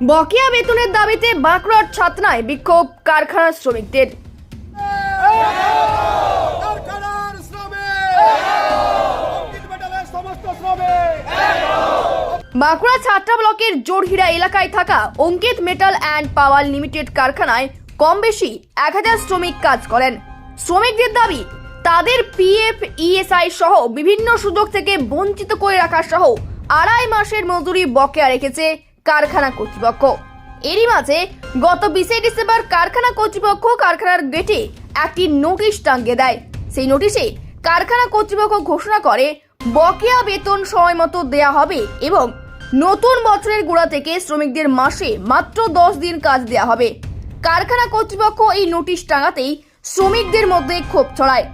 বকেয়া বেতনের দাবিতে বাঁকুড়ার ছাতনায় বিক্ষোভ কারখানার শ্রমিকদের। বাঁকুড়া ছাত্রা ব্লকের জোরহিরা এলাকায় থাকা Ankit metal and power limited কারখানায় কম বেশি এক হাজার শ্রমিক কাজ করেন। শ্রমিকদের দাবি তাদের পিএফ ইএসআই সহ বিভিন্ন সুযোগ থেকে বঞ্চিত করে রাখা সহ আড়াই মাসের মজুরি বকেয়া রেখেছে কারখানা কর্তৃপক্ষ। এরই মাঝে গত বিশে ডিসেম্বর কারখানা কর্তৃপক্ষ কারখানার গেটে একটি নোটিশ টাঙ্গিয়ে দেয়। সেই নোটিশে কারখানা কর্তৃপক্ষ ঘোষণা করে, বকেয়া বেতন সময় মতো দেয়া হবে এবং নতুন বছরের গোড়া থেকে শ্রমিকদের মাসে মাত্র দশ দিন কাজ দেয়া হবে। কারখানা কর্তৃপক্ষ এই নোটিশ টাঙাতেই শ্রমিকদের মধ্যে ক্ষোভ ছড়ায়।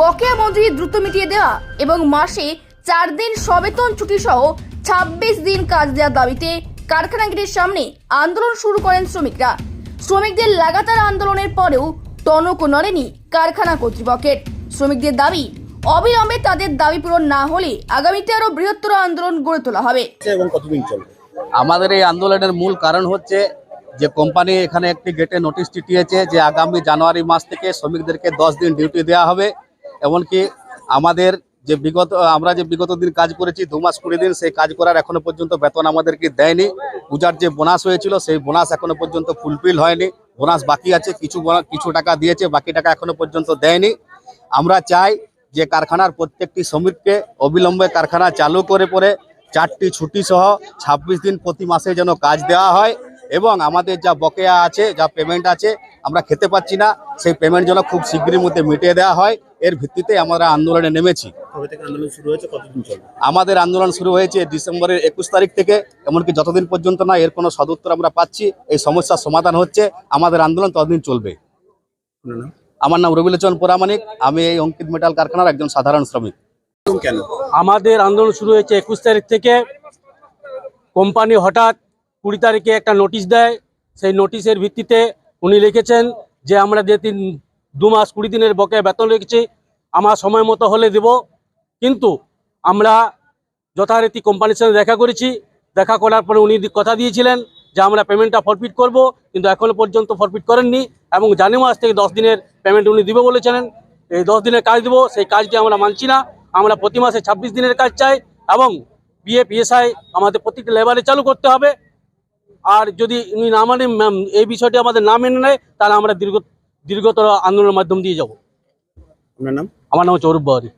বকেয়া মজুরি দ্রুত মিটিয়ে দেওয়া এবং মাসে চার দিন সবেতন ছুটি সহ ছাব্বিশ দিন কাজ দেওয়ার দাবিতে কারখানা গেটের সামনে আন্দোলন শুরু করেন শ্রমিকরা। শ্রমিকদের লাগাতার আন্দোলনের পরেও টনক নড়েনি কারখানা কর্তৃপক্ষের। শ্রমিকদের দাবি অবিলম্বে তাদের দাবি পূরণ না হলে আগামীতে আরও বৃহত্তর আন্দোলন গড়ে তোলা হবে। এবং কতদিন চলবে? আমাদের এই আন্দোলনের মূল কারণ হচ্ছে যে কোম্পানি এখানে একটি গেটে নোটিশ চিটিয়েছে যে আগামী জানুয়ারি মাস থেকে শ্রমিকদেরকে দশ দিন ডিউটি দেওয়া হবে। এমনকি আমাদের যে বিগত, আমরা যে বিগত দিন কাজ করেছি, দু মাস কুড়ি দিন সেই কাজ করার এখনও পর্যন্ত বেতন আমাদেরকে দেয়নি। পূজার যে বোনাস হয়েছিল, সেই বোনাস এখনও পর্যন্ত ফুলফিল হয়নি। বোনাস বাকি আছে, কিছু কিছু টাকা দিয়েছে, বাকি টাকা এখনও পর্যন্ত দেয়নি। আমরা চাই যে কারখানার প্রত্যেকটি শ্রমিককে অবিলম্বে কারখানা চালু করে পরে চারটি ছুটি সহ ছাব্বিশ দিন প্রতি মাসে যেন কাজ দেওয়া হয় এবং আমাদের যা বকেয়া আছে, যা পেমেন্ট আছে, আমরা খেতে পাচ্ছি না। সেই পেমেন্ট যেন খুব শীঘ্রের মধ্যে মিটিয়ে দেওয়া হয়। এর ভিত্তিতে আমরা আন্দোলনে নেমেছি। কবে থেকে আন্দোলন শুরু হয়েছে কতদিন চলবে? আমাদের আন্দোলন শুরু হয়েছে ডিসেম্বরের একুশ তারিখ থেকে এমনকি যতদিন পর্যন্ত না এর কোনো সদুত্তর আমরা পাচ্ছি এই সমস্যার সমাধান হচ্ছে আমাদের আন্দোলন ততদিন চলবে। আমার নাম রবিলোচন পুরামানিক আমি এই অঙ্কিত মেটাল কারখানার একজন সাধারণ শ্রমিক। কেন? আমাদের আন্দোলন শুরু হয়েছে একুশ তারিখ থেকে। কোম্পানি হঠাৎ কুড়ি তারিখে একটা নোটিশ দেয় সেই নোটিশের ভিত্তিতে উনি লিখেছেন যে আমরা যে তিন দু মাস কুড়ি দিনের বকেয়া বেতন রেখেছি আমার সময় মতো হলে দেব। কিন্তু আমরা যথারীতি কোম্পানির সঙ্গে দেখা করেছি। দেখা করার পরে উনি কথা দিয়েছিলেন যে আমরা পেমেন্টটা ফরফিট করব কিন্তু এখনও পর্যন্ত ফরফিট করেননি এবং জানুয়ারি মাস থেকে দশ দিনের পেমেন্ট উনি দিবে বলেছিলেন। এই দশ দিনের কাজ দেবো সেই কাজটি আমরা মানছি না। আমরা প্রতি মাসে ছাব্বিশ দিনের কাজ চাই এবং বিএ পিএসআই আমাদের প্রত্যেকটা লেবারে চালু করতে হবে। আর যদি উনি না মানে ম্যাম, এই বিষয়টি আমাদের না মেনে নেয় তাহলে আমরা দীর্ঘ দীর্ঘতর আন্দোলনের মাধ্যম দিয়ে যাব। আপনার নাম? আমার নাম হচ্ছে অরূপ বাহারি